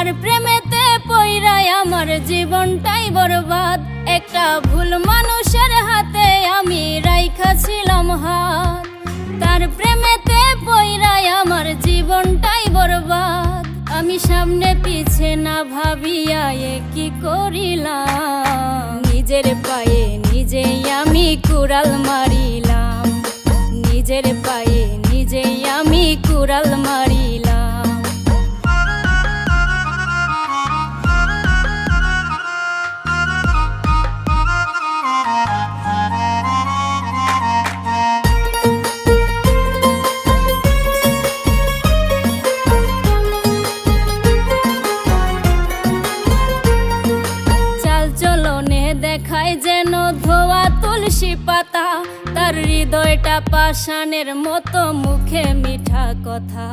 তার প্রেমেতে পইরাই আমার জীবনটাই বরবাদ। একটা ভুল মানুষের হাতে আমি রাইখা ছিলাম হাত। তার প্রেমেতে পইরাই আমার জীবনটাই বরবাদ। আমি সামনে পিছে না ভাবিয়া এ কি করিলাম? নিজের পায়ে নিজেই আমি কুড়াল মারিলাম। নিজের পায়ে নিজেই আমি কুড়াল মারিলাম দেখায় যেন ধোয়া তুলসী পাতা তার হৃদয়টা পাষাণের মতো মুখে মিঠা কথা।